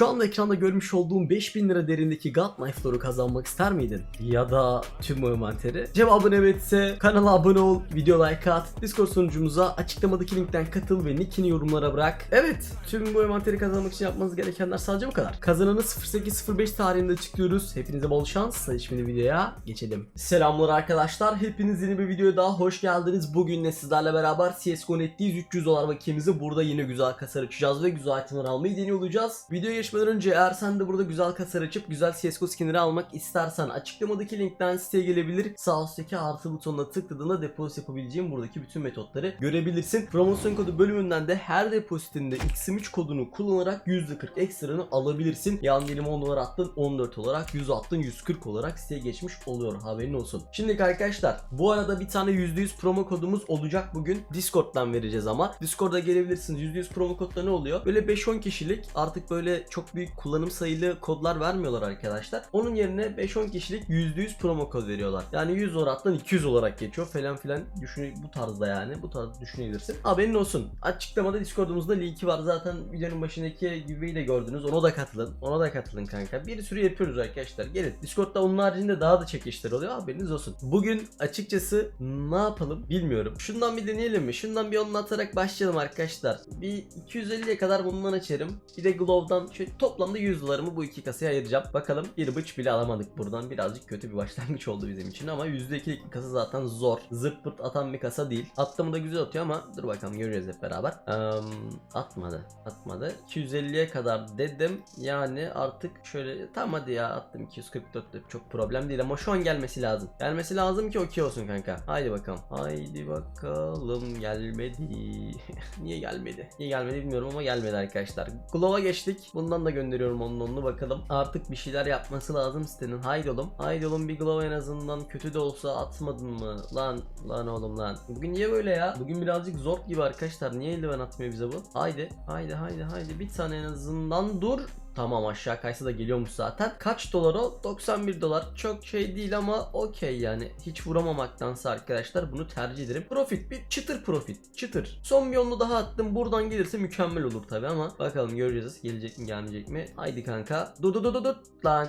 Şu anda ekranda görmüş olduğum 5000 lira derindeki God Knife Lore'u kazanmak ister miydin? Ya da tüm envanteri? Cevabın evetse kanala abone ol, video like at, Discord sunucumuza açıklamadaki linkten katıl ve nickini yorumlara bırak. Evet, tüm bu envanteri kazanmak için yapmanız gerekenler sadece bu kadar. Kazananı 0805 tarihinde açıklıyoruz. Hepinize bol şans. Hadi şimdi videoya geçelim. Selamlar arkadaşlar. Hepiniz yeni bir videoya daha hoş geldiniz. Bugün de sizlerle beraber CSGO Net'teyiz. 300 dolar vakitimizi burada yine güzel kasar açacağız ve güzel itemler almayı deniyor olacağız. Videoya geçmeden önce eğer sen de burada güzel kasar açıp güzel CSGO skinleri almak istersen açıklamadaki linkten siteye gelebilir. Sağ üstteki artı butonuna tıkladığında depozit yapabileceğin buradaki bütün metotları görebilirsin. Promosyon kodu bölümünden de her depozitinde X3 kodunu kullanarak %40 ekstranı alabilirsin. Yani diyelim 10 dolar attın 14 olarak 100 attın 140 olarak siteye geçmiş oluyor haberin olsun. Şimdi arkadaşlar bu arada bir tane %100 promo kodumuz olacak bugün. Discord'dan vereceğiz ama. Discord'a gelebilirsiniz. %100 promo kodda ne oluyor? Böyle 5-10 kişilik artık böyle çok büyük kullanım sayılı kodlar vermiyorlar arkadaşlar. Onun yerine 5-10 kişilik %100 promo kod veriyorlar. Yani 100 orattan 200 olarak geçiyor falan filan. Düşün bu tarzda yani. Bu tarzda düşünebilirsin. Haberin olsun. Açıklamada Discord'umuzda linki var. Zaten videonun başındaki giveaway'i de gördünüz. Ona da katılın. Ona da katılın kanka. Bir sürü yapıyoruz arkadaşlar. Gelin. Discord'da onun haricinde daha da çekişler oluyor. Haberiniz olsun. Bugün açıkçası ne yapalım bilmiyorum. Şundan bir deneyelim mi? Şundan bir onunla atarak başlayalım arkadaşlar. Bir 250'ye kadar bundan açarım. Bir de Glove'dan toplamda 100 dolarımı bu iki kasaya ayıracağım. Bakalım bir bıç bile alamadık buradan. Birazcık kötü bir başlangıç oldu bizim için ama %2'lik bir kasa zaten zor. Zırt atan bir kasa değil. Attığımı da güzel atıyor ama dur bakalım göreceğiz hep beraber. Eee, atmadı. Atmadı. 250'ye kadar dedim. Yani artık şöyle tam hadi ya attım 244 de çok problem değil ama şu an gelmesi lazım. Gelmesi lazım ki okey olsun kanka. Haydi bakalım. Haydi bakalım gelmedi. Niye gelmedi? Niye gelmedi bilmiyorum ama gelmedi arkadaşlar. Glove'a geçtik. Bundan da gönderiyorum onun onunu bakalım. Artık bir şeyler yapması lazım sitenin. Haydi oğlum. Haydi oğlum bir Glove en azından kötü de olsa atmadın mı? Lan lan oğlum lan. Bugün niye böyle ya? Bugün birazcık zor gibi arkadaşlar. Niye eldiven atmıyor bize bu? Haydi. Haydi haydi haydi. Bir tane en azından dur. Tamam aşağı kaysa da geliyormuş zaten. Kaç dolar o? 91 dolar. Çok şey değil ama okey yani. Hiç vuramamaktansa arkadaşlar bunu tercih ederim. Profit bir çıtır profit. Çıtır. Son bir onlu daha attım. Buradan gelirse mükemmel olur tabi ama bakalım göreceğiz. Gelecek mi gelmeyecek mi? Haydi kanka. Dur dur dur dur. Lan.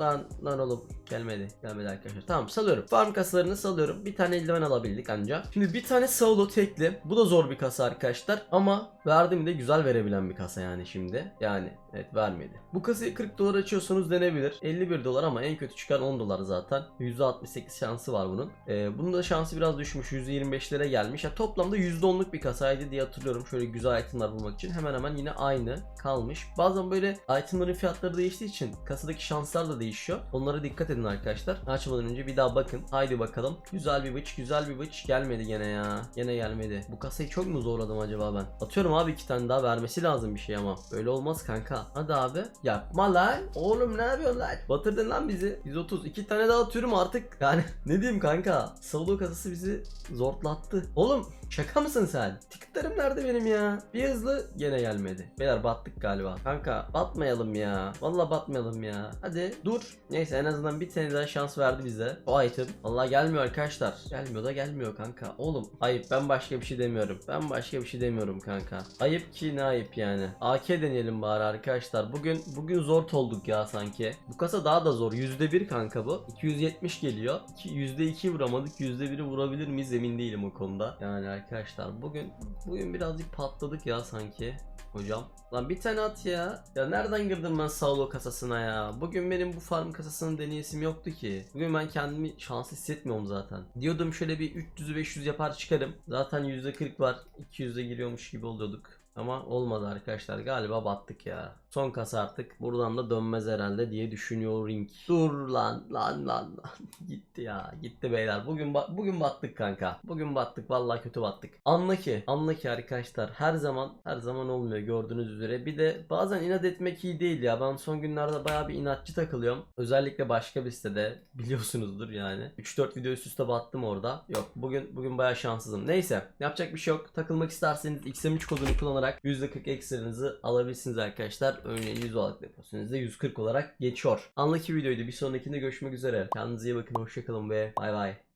Lan oğlum. Gelmedi gelmedi arkadaşlar. Tamam salıyorum. Farm kasalarını salıyorum. Bir tane eldiven alabildik anca. Şimdi bir tane solo tekli. Bu da zor bir kasa arkadaşlar. Ama verdim de güzel verebilen bir kasa yani şimdi. Yani evet vermedi. Bu kasayı 40 dolar açıyorsanız denebilir. 51 dolar ama en kötü çıkan 10 dolar zaten. %68 şansı var bunun. Ee, bunun da şansı biraz düşmüş. %25'lere gelmiş. Ya toplamda %10'luk bir kasaydı diye hatırlıyorum. Şöyle güzel itemler bulmak için. Hemen hemen yine aynı kalmış. Bazen böyle itemların fiyatları değiştiği için kasadaki şanslar da değişiyor onlara dikkat edin arkadaşlar. Açmadan önce bir daha bakın. Haydi bakalım. Güzel bir bıç güzel bir bıç. Gelmedi gene ya. Gene gelmedi. Bu kasayı çok mu zorladım acaba ben? Atıyorum abi iki tane daha vermesi lazım bir şey ama. Böyle olmaz kanka. Hadi abi. Yapma lan. Oğlum ne yapıyorsun lan? Batırdın lan bizi. 130 iki tane daha atıyorum artık. Yani ne diyeyim kanka? Solo kasası bizi zorlattı oğlum şaka mısın sen? Tıklarım nerede benim ya? Bir hızlı gene gelmedi. Beyler battık galiba. Kanka batmayalım ya. Vallahi batmayalım ya. Hadi dur. Neyse en azından bir tane daha şans verdi bize. O item. Vallahi gelmiyor arkadaşlar. Gelmiyor da gelmiyor kanka. Oğlum ayıp. Ben başka bir şey demiyorum. Ben başka bir şey demiyorum kanka. Ayıp ki ne ayıp yani. AK deneyelim bari arkadaşlar. Bugün bugün zor olduk ya sanki. Bu kasa daha da zor. %1 kanka bu. 270 geliyor. İki- %2 vuramadık. %1'i vurabilir miyiz? Emin değilim o konuda. Yani arkadaşlar bugün bugün birazcık patladık ya sanki hocam. Lan bir tane at ya. Ya nereden girdim ben solo kasasına ya? Bugün benim bu farm kasasının deneyesim yoktu ki. Bugün ben kendimi şanslı hissetmiyorum zaten. Diyordum şöyle bir 300 500 yapar çıkarım. Zaten %40 var. 200'e giriyormuş gibi oluyorduk. Ama olmadı arkadaşlar. Galiba battık ya. Son kasa artık. Buradan da dönmez herhalde diye düşünüyorum. Dur lan lan lan lan. gitti ya. Gitti beyler. Bugün ba- bugün battık kanka. Bugün battık. Vallahi kötü battık. Anla ki. Anla ki arkadaşlar. Her zaman her zaman olmuyor gördüğünüz üzere. Bir de bazen inat etmek iyi değil ya. Ben son günlerde bayağı bir inatçı takılıyorum. Özellikle başka bir sitede. Biliyorsunuzdur yani. 3-4 video üst üste battım orada. Yok bugün bugün bayağı şanssızım. Neyse. Yapacak bir şey yok. Takılmak isterseniz XM3 kodunu kullanarak %40 ekstranızı alabilirsiniz arkadaşlar. Örneğin 100 dolarlık deposunuzda 140 olarak geçiyor. Anlaki videoydu. Bir sonrakinde görüşmek üzere. Kendinize iyi bakın. Hoşçakalın ve bay bay.